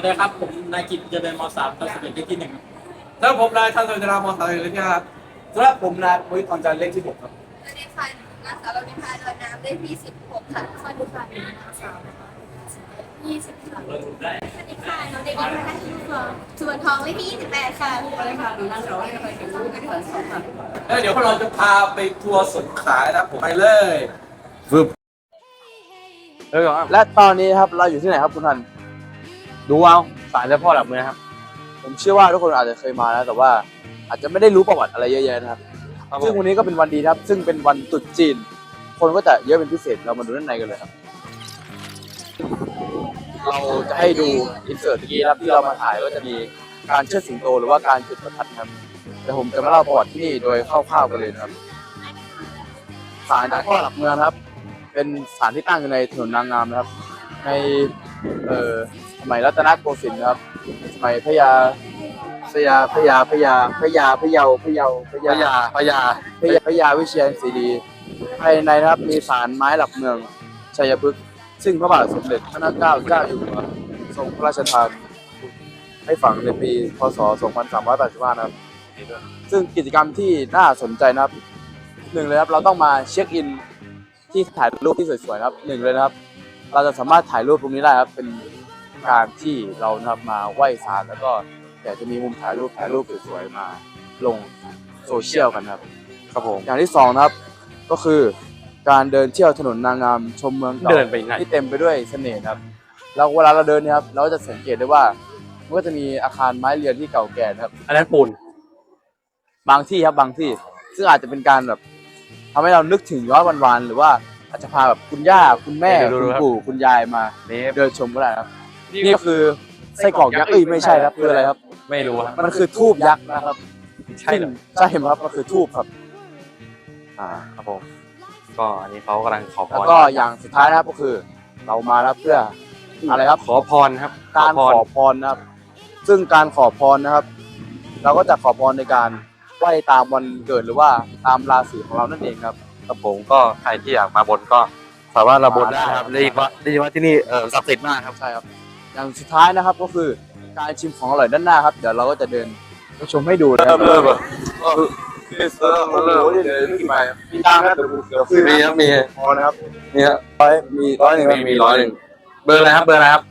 วัสดีครับ ผมนายกิจเจริญมสามตัดสิบเอ็ดเลขที่หนึ่งครับแล้วผมนายทันสวิตรามอสายเลยนะครับสำหรับผมนายบริทอนจันทร์เลขที่หกครับสวัสดีค่ะนางสาวเรานิพาเดินน้ำได้ที่สิบหกค่ะสวัสดีค่ะนางสาวยี่สิบค่ะเริ่มได้สวัสดีค่ะน้องเด็กหญิงพัฒน์ทองส่วนทองได้ที่ยี่สิบแปดค่ะสวัสดีค่ะหนูนางสาวให้ใครเก็บรู้กันที่สองค่ะแล้วเดี๋ยวพวกเราจะพาไปทัวร์สงขลานะครับผมไปเลยและตอนนี้ครับเราอยู่ที่ไหนครับคุณทัน ดูเอาสารเจ้าพ่อหลักเมืองครับ ผมเชื่อว่าทุกคนอาจจะเคยมาแล้วแต่ว่าอาจจะไม่ได้รู้ประวัติอะไรเยอะแยะนะครับ ซึ่งวันนี้ก็เป็นวันดีครับ ซึ่งเป็นวันตรุษจีน คนก็จะเยอะเป็นพิเศษเรามาดูด้านในกันเลยครับ เราจะให้ดูอินเสิร์ตเมื่อกี้นะครับที่เรามาถ่ายก็จะมีการเชิดสิงโตหรือว่าการจุดประทัดครับแต่ผมจะมาเล่าประวัติที่นี่โดยคร่าวๆกันเลยนะครับศาลเจ้าพ่อหลักเมืองครับ เป็นศาลที่ตั้งอยู่ในถนนนางงามนะครับ ใน เออสมัยรัตนโกสินทร์ครับ สมัยพระยาพระยาพระยาพระยาพระยาพระเยาพระเยาพระพญาพญาพระยาพระยาวิเชียรศรีดี ภายในนะครับมีศาลไม้หลักเมืองชัยพฤกษ์ซึ่งพระบาทสมเด็จพระนางเกล้าเจ้าอยู่หัวทรงพระราชทานให้ฝังในปี พศ 2385 นะครับ ซึ่งกิจกรรมที่น่าสนใจนะครับหนึ่งเลยครับเราต้องมาเช็คอินที่ถ่ายรูปที่สวยๆนะครับหนึ่งเลยนะครับ เราจะสามารถถ่ายรูปตรงนี้ได้ครับเป็นการที่เรานะครับมาไหว้ศาลแล้วก็อยากจะมีมุมถ่ายรูปถ่ายรูปสวยๆมาลงโซเชียลกันครับครับผมอย่างที่สองนะครับก็คือการเดินเที่ยวถนนนางงามชมเมืองก่าเดินไปไหน ที่เต็มไปด้วยเสน่ห์ครับแล้วเวลาเราเดินเนี่ยครับเราก็จะสังเกตได้ว่ามันก็จะมีอาคารไม้เรือนที่เก่าแก่นะครับ อันนั้นปูนบางที่ครับบางที่ ซึ่งอาจจะเป็นการแบบทำให้เรานึกถึงย้อนวันๆหรือว่า อาจจะพาแบบคุณย่าคุณแม่เดี๋ยวดูคุณครับ ปู่คุณยายมานี่เดินชมก็ได้ครับนี่ก็คือไส้กรอกยักษ์เอ้ยไม่ใช่ครับคืออะไรครับ ไม่รู้ครับมันคือทูบยักษ์นะครับใช่เหรอใช่ครับมันคือทูบครับ อ่า ครับผมก็อันนี้เขากำลังขอพแล้วรก็อย่างสุดท้ายนะครับก็คือ เรามาแล้วเพื่ออะไรครับ ขอพรครับการขพรอพรนะครับ ซึ่งการขอพรนะครับ เราก็จะขอพรในการไหว้ตามวันเกิดหรือว่าตามราศีของเรานั่นเองครับ ครับผมก็ใครที่อยากมาบนก็สามารถมาบนได้ครับมาได้ได้ยินว่าได้ยินว่าที่นี่เออศักดิ์สิทธิ์มากครับใช่ครับ อย่างสุดท้ายนะครับก็คือการชิมของอร่อยด้านหน้าครับเดี๋ยวเราก็จะเดินไปชมให้ดูนะครับเริ่มเริ่มโอ้โหเดี๋ยวมีมามีตามนะเดี๋ยวเดี๋ยวขึ้นมีนะครับมีพอนะครับมีครับร้อยมีร้อยหนึ่งคมีรับมีร้อยหนึ่งเบอร์อะไรครับเบอร์อะไรครับ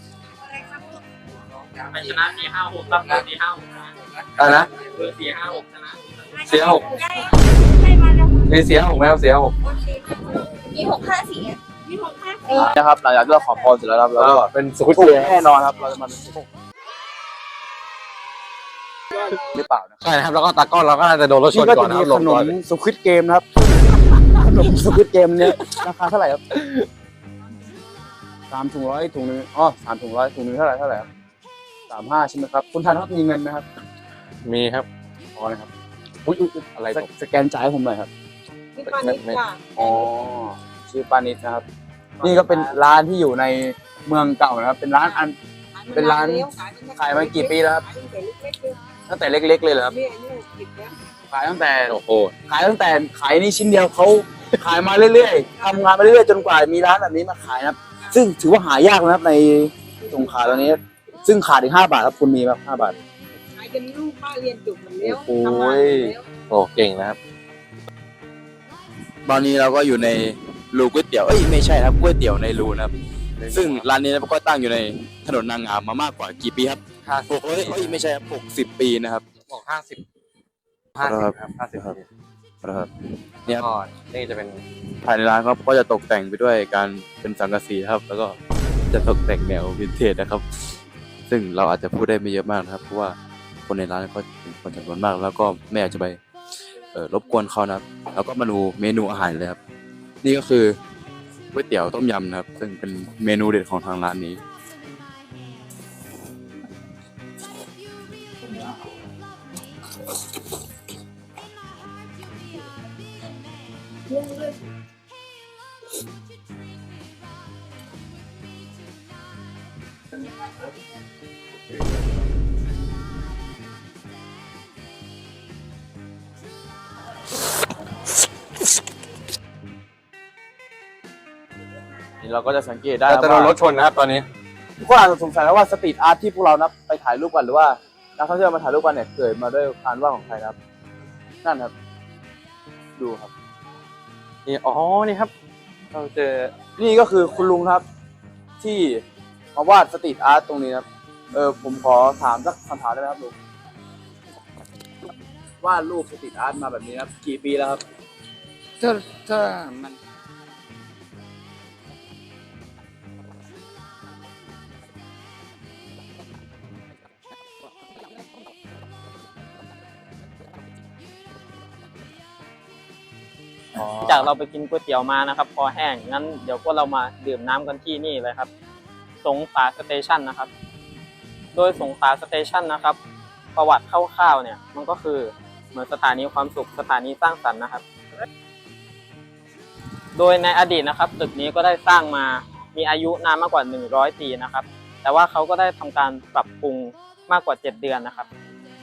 ไปชนะสี่ห้าหกรับสี่ห้าหกชนะอะไรนะเบอร์สี่ห้าหกชนะ เสียหก ใช่มาแล้ว มีเสียหกไหมครับเสียหกโอเคมีหกห้าสี่มีหกห้าสี่นะครับหลังจากที่เราขอพรเสร็จแล้วครับเราแล้วก็ก็เป็นสุขุถูมกแน่นอนครับเราจะมาหรือเปล่านะใช่นะครับแล้วก็ตากล้องเราก็น่าจะโดนรถชนี่นก็ก่อจะนนะมีครับหลขบนก่อมนสควิตเกมนะครับขนมสควิตเกมเนี่ยราคาเท่าไหร่ครับสามถุงร้อยถุงหนึงอ๋อสามถุงร้อยถุงหนึงเท่าไหร่เท่าไหร่ครับสามห้าใช่ไหมครับคุณทันครับมีเงินไหมครับมีครับพอนะครับอุ้ยอุ๊ยอุ๊ยอะไรสตกสแกนจ่ายให้ผมหน่อยครับ ที่ปานิชค่ะ อ๋อชื่อปานิชนะครับ นี่ก็เป็นร้านที่อยู่ในเมืองเก่านะครับ เป็นร้านอัน เป็นร้านขายมากี่ปีแล้วครับ ตั้งแต่เล็ก ๆ เลยเหรอครับนี่อายุสิบแล้วขายตั้งแต่โอ้โหขายตั้งแต่ขายนี่ชิ้นเดียวเขาขายมาเรื่อยๆทำงานมาเรื่อยๆจนกว่ามีร้านแบบนี้มาขายนะครับ ซึ่งถือว่าหายากนะครับในสงขลาตอนนี้ ซึ่งขาดอีกห้าบาทครับคุณมีไหมห้าบาทขายจนลูกป้าเรียนจบหมดแล้วโอ้โหทำงานหมดแล้วโอ้เก่งนะครับ ตอนนี้เราก็อยู่ในรูก๋วยเตี๋ยวเอ้ยไม่ใช่นะครับก๋วยเตี๋ยวในรูนะครับ ซึ่งร้านนี้นะครับก็ตั้งอยู่ในถนนนางงามมามากกว่ากี่ปีครับห้าหกเอ้ยเอ้ยไม่ใช่ครับหกสิบปีนะครับ บอกห้าสิบห้าสิบครับห้าสิบครับ นะครับเนี่เนี่ยยก็นี่จะเป็นภายในร้านครับก็จะตกแต่งไปด้วยการเป็นสังกะสีครับ แล้วก็จะตกแต่งแนววินเทจนะครับ ซึ่งเราอาจจะพูดได้ไม่เยอะมากนะครับ เพราะว่าคนในร้านก็เป็นคนจำนวนมาก แล้วก็ไม่อยากจะไป เออรบกวนเขานะครับ แล้วก็มาดูเมนูอาหารเลยครับ นี่ก็คือก๋วยเตี๋ยวต้มยำนะครับ ซึ่งเป็นเมนูเด็ดของทางร้านนี้ เราก็จะสังเกตได้เราจะโดนรถชนนะครับตอนนี้ทุกคนอาจจะสงสัยแล้วว่าสตรีทอาร์ตที่พวกเรานับไปถ่ายรูปกันหรือว่านักท่องเที่ยวมาถ่ายรูปกันเนี่ยเกิดมาด้วยการวาดของใครนะครับ นั่นครับ ดูครับนี่อ๋อนี่ครับ เราเจอนี่ก็คือคุณลุงครับ ที่มาวาดสตรีทอาร์ตตรงนี้ครับ เออผมขอถามสักคำถามได้ไหมครับลุงวาดรูปสตรีทอาร์ตมาแบบนี้ครับ กี่ปีแล้วครับถ้าถ้ามัน จากเราไปกินก๋วยเตี๋ยวมานะครับ พอแห้งงั้นเดี๋ยวก็เรามาดื่มน้ำกันที่นี่เลยครับ สงขลาสเตชันนะครับ โดยสงขลาสเตชันนะครับ ประวัติคร่าวๆเนี่ย มันก็คือเหมือนสถานีความสุขสถานีสร้างสรรค์นะครับ โดยในอดีตนะครับตึกนี้ก็ได้สร้างมามีอายุนานมากกว่า 100 ปีนะครับ แต่ว่าเขาก็ได้ทำการปรับปรุงมากกว่า 7 เดือนนะครับ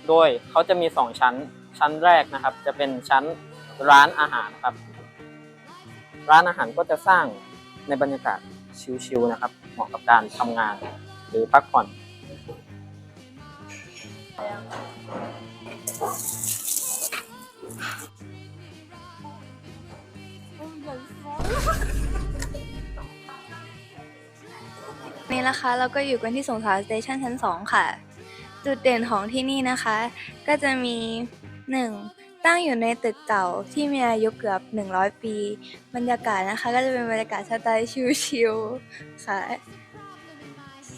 โดยเขาจะมี 2 ชั้นชั้นแรกนะครับ จะเป็นชั้น ร้านอาหารครับ ร้านอาหารก็จะสร้างในบรรยากาศชิลๆนะครับ เหมาะกับการทำงานหรือพักผ่อน นี่นะคะเราก็อยู่กันที่สงขลาสเตชันชั้น 2 ค่ะ จุดเด่นของที่นี่นะคะ ก็จะมี 1. ตั้งอยู่ในตึกเก่าที่มีอายุเกือบ 100 ปี บรรยากาศนะคะก็จะเป็นบรรยากาศสไตล์ชิลๆค่ะ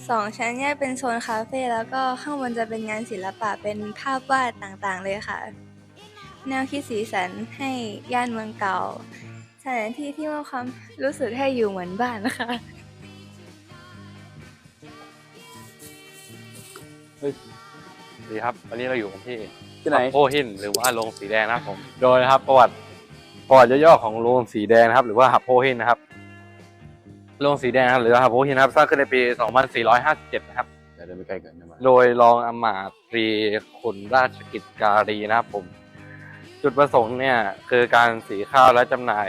สองชั้นแยกเป็นโซนคาเฟ่แล้วก็ข้างบนจะเป็นงานศิลปะเป็นภาพวาดต่างๆเลยค่ะ แนวคิดสีสันให้ย่านเมืองเก่าสถานที่ที่มีความรู้สึกให้อยู่เหมือนบ้านนะคะดีครับ วันนี้เราอยู่กันที่ ที่ไหน โพหินหรือว่าโรงสีแดงนะครับผม โดยนะครับประวัติประวัติย่อๆของโรงสีแดงนะครับ หรือว่าหับโพหินนะครับโรงสีแดงนะครับหรือว่าหับโพหินนะครับสร้างขึ้นในปี 2457 นะครับ เดี๋ยวเดินไปใกล้กันนะมาโดยรองอำมาตรีขุนราชกิจการีนะครับผม จุดประสงค์เนี่ยคือการสีข้าวและจำหน่าย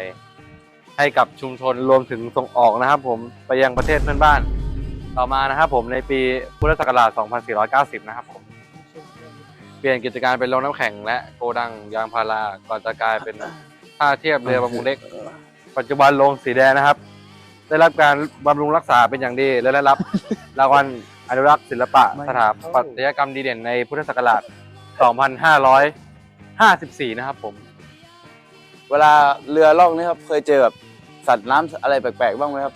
ให้กับชุมชนรวมถึงส่งออกนะครับ ผมไปยังประเทศเพื่อนบ้าน ต่อมานะครับผมในปีพุทธศักราช 2490 นะครับผม เปลี่ยนกิจการเป็นโรงน้ำแข็งและโกดังยางพาราก่อนจะกลายเป็นท่าเทียบเรือประมงเล็ก ปัจจุบันโรงสีแดงนะครับ ได้รับการบำรุงรักษาเป็นอย่างดี และได้รับรางวัลอนุรักษ์ศิลปะสถาปัตยกรรมดีเด่นในพุทธศักราช 2554 นะครับผม เวลาเรือล่องนี่ครับเคยเจอแบบสัตว์น้ำอะไรแปลกๆบ้างไหมครับ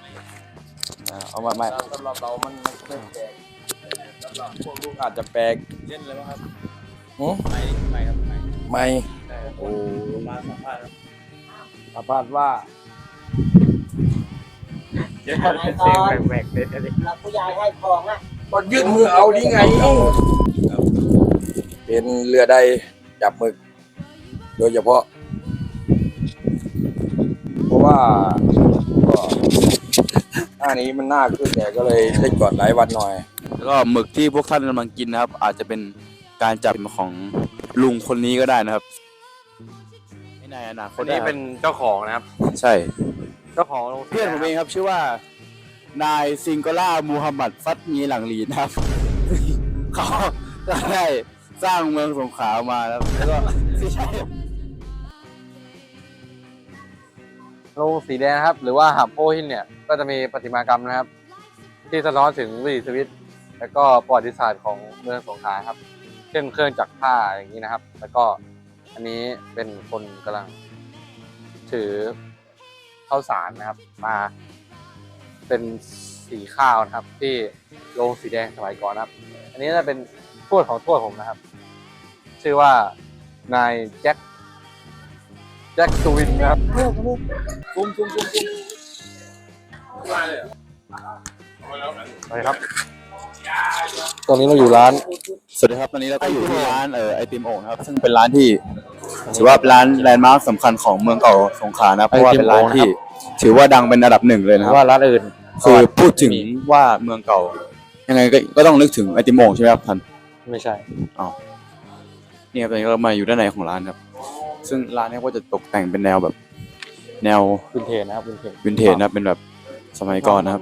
อ่าเอามาไม่สำหรับเรามันไม่แปลกสำหรับพวกลูกอาจจะแปลกเช่นอะไรบ้างครับ หือไม่ไม่ครับไม่ไม่โอ้มาสัมภาษณ์ครับสัมภาษณ์ว่าเสียงแปลกๆเลยอันนี้ก็ยื่นมือเอานี่ไง เป็นเรือใดจับหมึก โดยเฉพาะ เพราะว่าก็หน้านี้มันหน้าขึ้นเนี่ยก็เลยเล่นก่อนหลายวันหน่อย แล้วก็หมึกที่พวกท่านกำลังกินนะครับ อาจจะเป็น การจับของลุงคนนี้ก็ได้นะครับไม่ในอนาคคตนนี้เป็นเจ้าของนะครับ ใช่ เจ้าของโรงสีเพื่อนแดผงมเองครับชื่อว่า นายซิงโกล่ามูฮัมหมัดฟัตมีหลังลีนะครับ เขาก็ได้สร้างเมืองสงขลามาแล้วแล้วก็ไม่ใช่โรงสีแดงนะครับ หรือว่าหับโพหินเนี่ย ก็จะมีประติมากรรมนะครับ ที่สะท้อนถึงวิถีชีวิต และก็ประวัติศาสตร์ของเมืองสงขลาครับ เช่นเครื่องจักรผ้าอย่างนี้นะครับ แล้วก็อันนี้เป็นคนกำลังถือข้าวสารนะครับ มาเป็นสีข้าวนะครับ ที่โรงสีแดงสมัยก่อนนะครับ อันนี้จะเป็นทวดของทวดผมนะครับ ชื่อว่านายแจ็คแจ็คสวินนะครับปุ้มปุ้มปุ้มปุ้มสวัสดีครับ ตอนนี้เราอยู่ร้าน สวัสดีครับตอนนี้เราก็อยู่ที่ร้านเอ่อไอติมโอ่งนะครับ ซึ่งเป็นร้านที่ถือว่าเป็นร้านแลนด์มาร์คสำคัญของเมืองเก่าสงขลานะครับเพราะว่าเป็นร้านที่ ถือว่าดังเป็นอันดับหนึ่งเลยหนะรืคอรับว่าร้านอื่นคือพูดถึงว่าเมืองเก่า ยังไงก็ก็ต้องนึกถึงไอติมโอ่งใช่ไหมครับท่านไม่ใช่นี่ครับตอนนี้เรามาอยู่ด้านในของร้านครับ ซึ่งร้านเนี้ก็จะตกแต่งเป็นแนวแบบ แนววินเทจนะครับวินเทจวินเทจนะครับเป็นแบบ สมัยก่อนนะครับ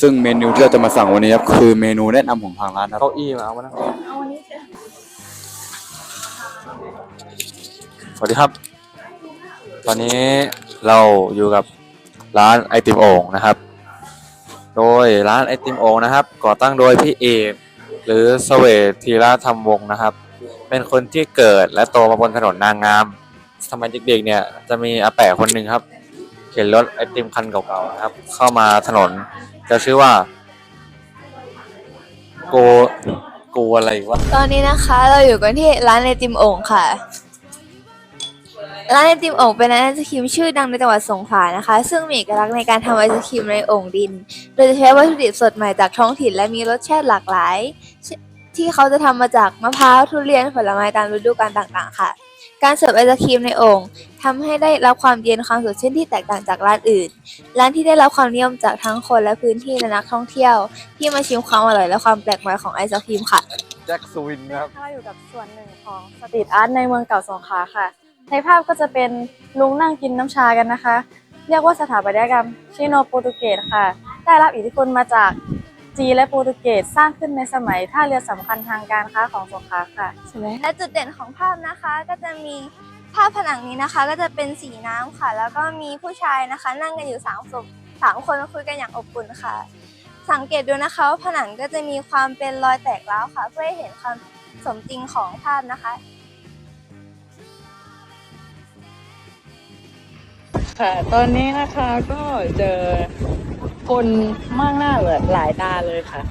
ซึ่งเมนูที่เราจะมาสั่งวันนี้ครับคือเมนูแนะนำของทางร้านครับเก้าอี้มาเอามานั่งสวัสดีครับ ตอนนี้เราอยู่กับร้านไอติมโอ่งนะครับ โดยร้านไอติมโอ่งนะครับ ก่อตั้งโดยพี่เอกหรือสเวทธีระธรรมวงศ์นะครับ เป็นคนที่เกิดและโตมาบนถนนนางงาม สมัยเด็กๆเนี่ยจะมีอาแปะคนหนึ่งครับ เข็นรถไอติมคันเก่าๆนะครับ เข้ามาถนน จะชื่อว่า โกโกอะไรวะตอนนี้นะคะเราอยู่กันที่ร้านไอติมโอ่งค่ะ ร้านไอติมโอ่งเป็นร้านไอศครีมชื่อดังในจังหวัดสงขลานะคะ ซึ่งมีเอกลักษณ์ในการทำไอศครีมในโอ่งดิน โดยจะใช้วัตถุดิบสดใหม่จากท้องถิ่นและมีรสชาติหลากหลาย ที่เขาจะทำมาจากมะพร้าวทุเรียนผลไม้ตามฤดูกาลต่างๆ ค่ะ การเสิร์ฟไอศครีมในโอ่ง ทำให้ได้รับความเย็นความสดชื่นที่แตกต่างจากร้านอื่น ร้านที่ได้รับความนิยมจากทั้งคนและพื้นที่และนักท่องเที่ยว ที่มาชิมความอร่อยและความแปลกใหม่ของไอศครีมค่ะ แจ็คสวินนะครับถ้าอยู่กับส่วนหนึ่งของสตรีทอาร์ตในเมืองเก่าสงขลาค่ะ ในภาพก็จะเป็นลุงนั่งกินน้ำชากันนะคะ เรียกว่าสถาปัตยกรรมชิโนโปรตุเกสค่ะ ได้รับอิทธิพลมาจากจีนและโปรตุเกสสร้างขึ้นในสมัยท่าเรือสำคัญทางการค้าของสงขลาค่ะใช่ไหมและจุดเด่นของภาพนะคะก็จะมี ภาพผนังนี้นะคะก็จะเป็นสีน้ำค่ะ แล้วก็มีผู้ชายนะคะ นั่งกันอยู่สามศพสามคนคุยกันอย่างอบอุ่นค่ะ สังเกตดูนะคะว่าผนังก็จะมีความเป็นรอยแตกร้าวค่ะ เพื่อให้เห็นความสมจริงของภาพนะคะค่ะตอนนี้นะคะก็เจอคนมากหน้าหลายตาเลยค่ะ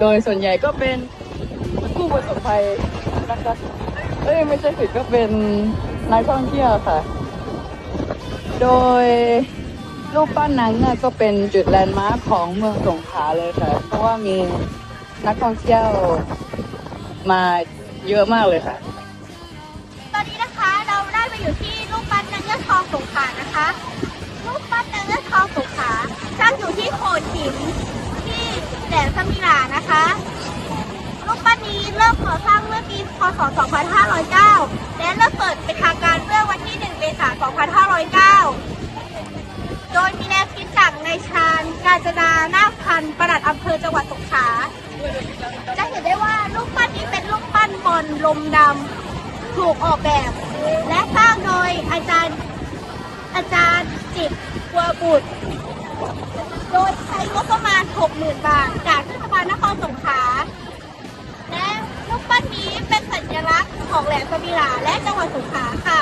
โดยส่วนใหญ่ก็เป็นผู้ประสบภัยนะคะเอ้ยไม่ใช่ผิดก็เป็น นักท่องเที่ยวค่ะ โดยรูปปั้นนั้นน่ยก็เป็นจุดแลนด์มาร์คของเมืองสงขลาเลยค่ะ เพราะว่ามีนักท่องเที่ยวมาเยอะมากเลยค่ะ ตอนนี้นะคะเราได้มาอยู่ที่รูปปั้นนางเงือกทองสงขลานะคะ รูปปั้นนางเงือกทองสงขลาสร้างอยู่ที่โขดหินที่แหลมสมิลานะคะ รูปปั้นนี้เริ่มก่อสร้างเมื่อปีพ ศ 2509 และเริ่มเปิดเป็นทางการเมื่อวันที่ 1 เมษายน 2509 โดยมีแนวคิดจากนายชาญกาญจนานาคพันธ์ประหลัดอำเภอจังหวัดสงขลา จะเห็นได้ว่ารูปปั้นนี้เป็นรูปปั้นบอลลมดำถูกออกแบบ และสร้างโดยอาจารย์อาจารย์จิตกัวบุตร โดยใช้งบประมาณ 60,000 บาท จากเทศบาลนครสงขลา นี้เป็นสัญลักษณ์ของแหลมสมิลาและจังหวัดสงขลาค่ะ